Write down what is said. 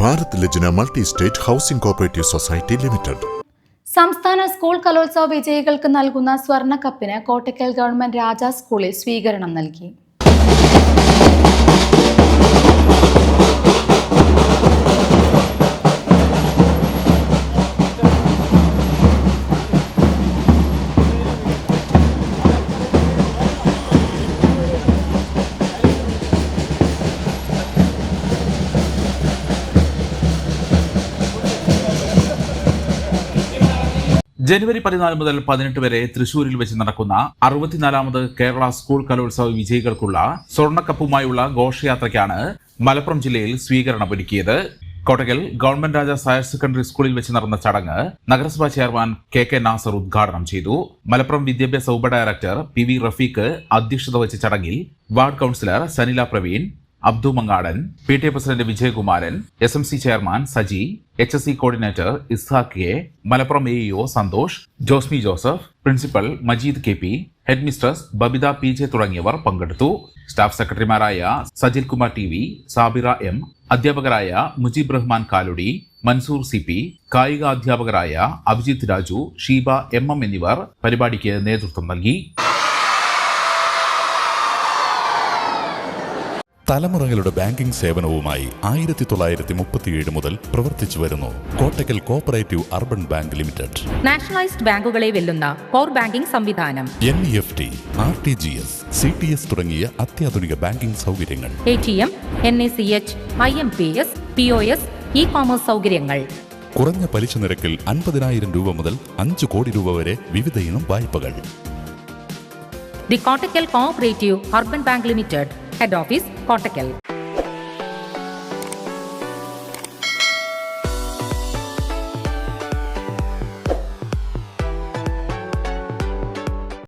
Bharat Lajna multi state housing cooperative society limited. സംസ്ഥാന school കലോത്സവ വിജയികൾക്ക് നൽകുന്ന സ്വർണ കപ്പിന് കോട്ടക്കൽ ഗവൺമെന്റ് രാജാ സ്കൂളിൽ സ്വീകരണം നൽകി. ജനുവരി പതിനാല് മുതൽ പതിനെട്ട് വരെ തൃശൂരിൽ വെച്ച് നടക്കുന്ന അറുപത്തിനാലാമത് കേരള സ്കൂൾ കലോത്സവ വിജയികൾക്കുള്ള സ്വർണക്കപ്പുമായുള്ള ഘോഷയാത്രയ്ക്കാണ് മലപ്പുറം ജില്ലയിൽ സ്വീകരണം ഒരുക്കിയത് Kottakkal government Rajas higher secondary സ്കൂളിൽ വെച്ച് നടന്ന ചടങ്ങ് നഗരസഭാ ചെയർമാൻ കെ കെ നാസർ ഉദ്ഘാടനം ചെയ്തു. മലപ്പുറം വിദ്യാഭ്യാസ ഉപ ഡയറക്ടർ പി വി റഫീഖ് അധ്യക്ഷത വഹിച്ച ചടങ്ങിൽ ward councillor Sanila Praveen Abdu Mangadan P T A president Vijayakumaran S M C chairman Saji H S S coordinator Ishaq A Malappuram A EO Santhosh Josmi Joseph principal Majeed K P head mistress Babitha P J തുടങ്ങിയവർ പങ്കെടുത്തു. Staff സെക്രട്ടറിമാരായ Sajil Kumar T V Sabira M അധ്യാപകരായ Mujeeb Rahman Kaludi Mansoor C P കായിക അധ്യാപകരായ Abhijith Raju Sheeba M M എന്നിവർ പരിപാടിക്ക് നേതൃത്വം നൽകി. തലമുറകളുടെ ബാങ്കിംഗ് സേവനവുമായി ആയിരത്തി തൊള്ളായിരത്തി മുപ്പത്തിയേഴ് മുതൽ പ്രവർത്തിച്ചു വരുന്നു Kottakkal cooperative urban bank limited. Nationalised ബാങ്കുകളെ വെല്ലുന്ന കോർ ബാങ്കിംഗ് സംവിധാനം. N E F T R T G S C T S തുടങ്ങിയ അത്യാധുനിക ബാങ്കിംഗ് സൗകര്യങ്ങൾ. A T M N A C H I M P S P O S E commerce സൗകര്യങ്ങൾ. കുറഞ്ഞ പലിശ നിരക്കിൽ അൻപതിനായിരം രൂപ മുതൽ അഞ്ച് കോടി രൂപ വരെ വിവിധ ഇനം വായ്പകൾ. The Kottakkal cooperative urban bank limited head office Kottakkal